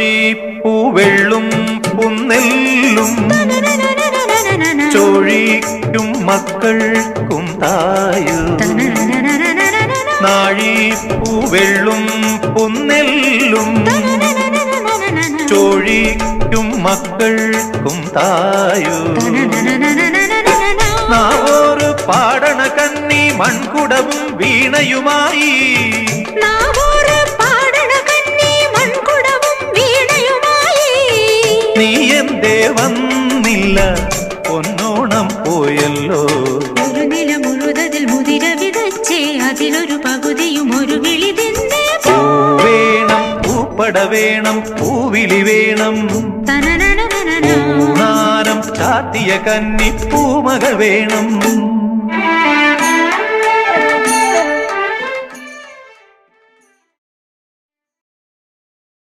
നാഴിപ്പൂവെള്ളും പുന്നെല്ലും. ചോഴിക്കും മക്കൾക്കും തായു. നാഴിപ്പൂവെള്ളും പുന്നെല്ലും. ചോഴിക്കും മക്കൾക്കും തായു. നാവോറ് പാടണ കണ്ണി മൺകുടവും വീണയുമായി. നീ എന്തേ വന്നില്ല? പൊന്നോണം പോയല്ലോ. ഒരു നില മുഴുതതിൽ മുതിര വിതച്ചേ അതിലൊരു പകുതിയും ഒരു വിളി വേണം പൂപ്പട വേണം പൂവിളി വേണം. ചാത്തിയ കന്നി പൂമകൾ വേണം.